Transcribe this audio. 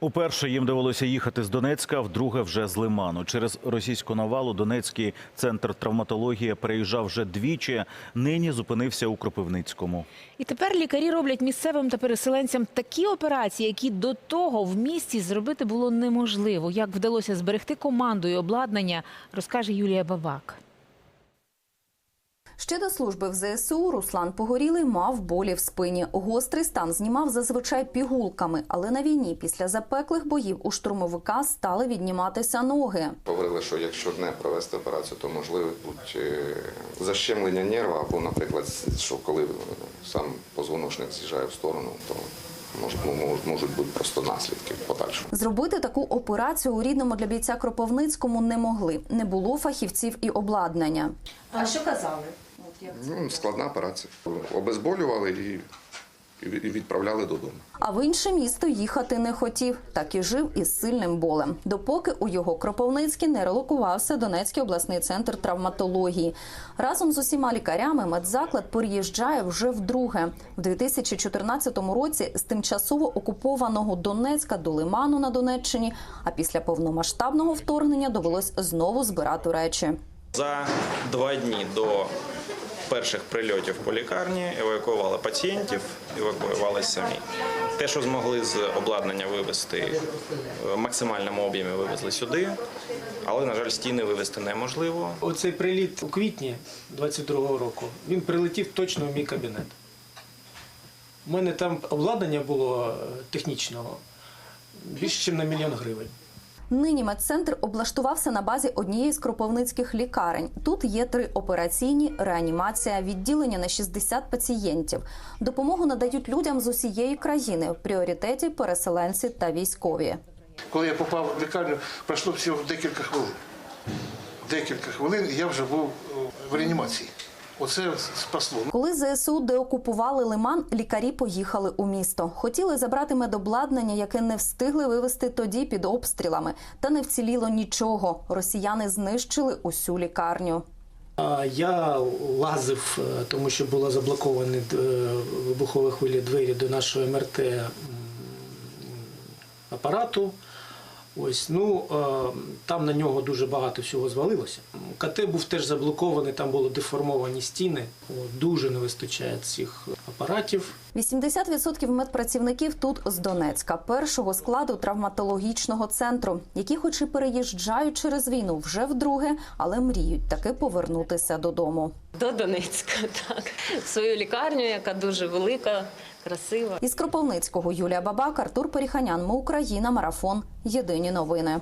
Уперше їм довелося їхати з Донецька, вдруге вже з Лиману. Через російську навалу Донецький центр травматології переїжджав вже двічі. Нині зупинився у Кропивницькому. І тепер лікарі роблять місцевим та переселенцям такі операції, які до того в місті зробити було неможливо. Як вдалося зберегти команду і обладнання, розкаже Юлія Бабак. Ще до служби в ЗСУ Руслан Погорілий мав болі в спині. Гострий стан знімав зазвичай пігулками, але на війні після запеклих боїв у штурмовика стали відніматися ноги. Говорили, що якщо не провести операцію, то можливо будуть е, защемлення нерва, або, наприклад, що коли сам позвоночник з'їжджає в сторону, то можуть, можуть, можуть бути просто наслідки в подальшому. Зробити таку операцію у рідному для бійця Кропивницькому не могли. Не було фахівців і обладнання. А що казали? Ну, складна операція. Обезболювали і, і відправляли додому. А в інше місто їхати не хотів, так і жив із сильним болем. Допоки у його Кропивницький не релокувався Донецький обласний центр травматології. Разом з усіма лікарями медзаклад переїжджає вже вдруге. В 2014 році з тимчасово окупованого Донецька до Лиману на Донеччині, а після повномасштабного вторгнення довелось знову збирати речі. За два дні до перших прильотів по лікарні евакуювали пацієнтів, евакуювали самі. Те, що змогли з обладнання вивезти в максимальному об'ємі, вивезли сюди, але, на жаль, стіни вивезти неможливо. Оцей приліт у квітні 22-го року він прилетів точно в мій кабінет. У мене там обладнання було е, технічного більше, ніж на мільйон гривень. Нині медцентр облаштувався на базі однієї з кропивницьких лікарень. Тут є три операційні, реанімація, відділення на 60 пацієнтів. Допомогу надають людям з усієї країни. В пріоритеті переселенці та військові. Коли я попав в лікарню, пройшло всього декілька хвилин. Декілька хвилин, і я вже був е, в реанімації. Оце спасло. Коли ЗСУ деокупували Лиман, лікарі поїхали у місто. Хотіли забрати медобладнання, яке не встигли вивезти тоді під обстрілами. Та не вціліло нічого. Росіяни знищили усю лікарню. Я лазив, е, тому що було заблоковані е, вибухові хвилі двері до нашого МРТ апарату. Ось, ну, е, там на нього дуже багато всього звалилося. КТ був теж заблокований, там були деформовані стіни. Дуже не вистачає цих апаратів. 80% медпрацівників тут з Донецька, першого складу травматологічного центру, які, хоч і переїжджають через війну вже вдруге, але мріють таки повернутися додому. До Донецька, так. Свою лікарню, яка дуже велика, красива. Із Кропивницького Юлія Бабак, Артур Періханян. Ми Україна. Марафон. Єдині новини.